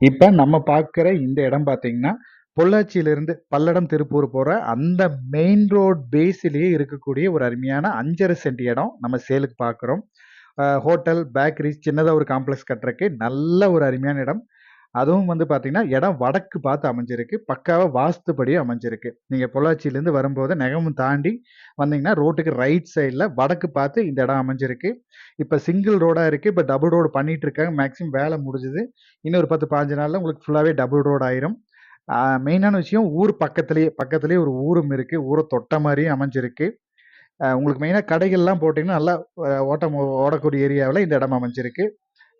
இப்ப நம்ம பார்க்குற இந்த இடம் பார்த்தீங்கன்னா, பொள்ளாச்சியிலிருந்து பல்லடம், திருப்பூர் போற அந்த மெயின் ரோட் பேஸிலேயே இருக்கக்கூடிய ஒரு அருமையான 5 1/2 சென்ட் இடம் நம்ம சேலுக்கு பார்க்குறோம். ஹோட்டல், பேக்கரி சின்னதா ஒரு காம்ப்ளெக்ஸ் கட்டுறக்கு நல்ல ஒரு அருமையான இடம். அதுவும் வந்து பார்த்தீங்கன்னா, இடம் வடக்கு பார்த்து அமைஞ்சிருக்கு. பக்காவாக வாஸ்துபடி அமைஞ்சிருக்கு. நீங்கள் பொள்ளாச்சியிலேருந்து வரும்போது நெகமும் தாண்டி வந்தீங்கன்னா, ரோட்டுக்கு ரைட் சைடில் வடக்கு பார்த்து இந்த இடம் அமைஞ்சிருக்கு. இப்போ சிங்கிள் ரோடாக இருக்குது இப்போ டபுள் ரோடு பண்ணிகிட்டு இருக்காங்க. மேக்ஸிமம் வேலை முடிஞ்சுது இன்னும் ஒரு 10, 15 நாளில் உங்களுக்கு ஃபுல்லாகவே டபுள் ரோடு ஆயிரும். மெயினான விஷயம் ஊர் பக்கத்துலேயே பக்கத்துலேயே ஒரு ஊரும் இருக்குது ஊரை தொட்ட மாதிரியும் அமைஞ்சிருக்கு. உங்களுக்கு மெயினாக கடைகள்லாம் போட்டிங்கன்னா நல்லா ஓட்டம் ஓடக்கூடிய ஏரியாவில் இந்த இடம் அமைஞ்சிருக்கு.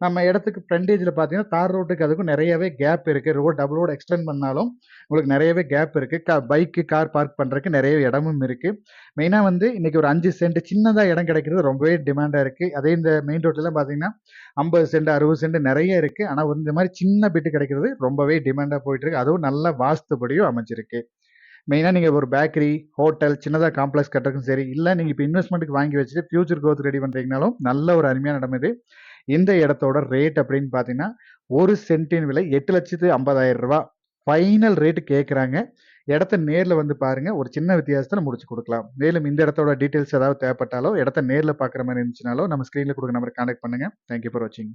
நம்ம இடத்துக்கு ஃப்ரண்டேஜில் பார்த்தீங்கன்னா, தார் ரோட்டுக்கு அதுக்கும் நிறையவே கேப் இருக்குது ரோட் டபுள் ரோடு எக்ஸ்டெண்ட் பண்ணாலும், உங்களுக்கு நிறையவே கேப் இருக்குது க பைக்கு, கார் பார்க் பண்ணுறதுக்கு நிறைய இடமும் இருக்குது மெயினாக வந்து இன்றைக்கி ஒரு அஞ்சு சென்ட் சின்னதாக இடம் கிடைக்கிறது ரொம்பவே டிமாண்டாக இருக்குது அதே இந்த மெயின் ரோட்லலாம் பார்த்தீங்கன்னா, 50 சென்ட், 60 சென்ட் நிறைய இருக்குது ஆனால் வந்து இந்த மாதிரி சின்ன பிட்டு கிடைக்கிறது ரொம்பவே டிமாண்டாக போயிட்டுருக்கு அதுவும் நல்ல வாஸ்துபடியும் அமைஞ்சிருக்கு. மெயினாக நீங்கள் ஒரு பேக்கரி, ஹோட்டல் சின்னதாக காம்ப்ளெக்ஸ் கட்டுறதுக்கும் சரி, இல்லை நீங்கள் இப்போ இன்வெஸ்ட்மெண்ட்டுக்கு வாங்கி வச்சுட்டு ஃபியூச்சர் க்ரோத் ரெடி பண்ணுறீங்கனாலும் நல்ல ஒரு அருமையான இடம் இது. இந்த இடத்தோட ரேட் அப்படின்னு பார்த்தீங்கன்னா, ஒரு சென்ட்டின் விலை எட்டு லட்சத்து ஐம்பதாயிரம் ரூபா ஃபைனல் ரேட் கேட்குறாங்க. இடத்த நேரில் வந்து பாருங்க. ஒரு சின்ன வித்தியாசத்தில் முடிச்சு கொடுக்கலாம் மேலும் இந்த இடத்தோட டீட்டெயில்ஸ் ஏதாவது தேவைப்பட்டாலோ, இடத்த நேரில் பார்க்குற மாதிரி இருந்துச்சுனாலோ, நம்ம ஸ்க்ரீனில் குடுக்குற நம்பருக்கு கான்டாக்ட் பண்ணுங்க. தேங்க் யூ ஃபார் வாட்சிங்.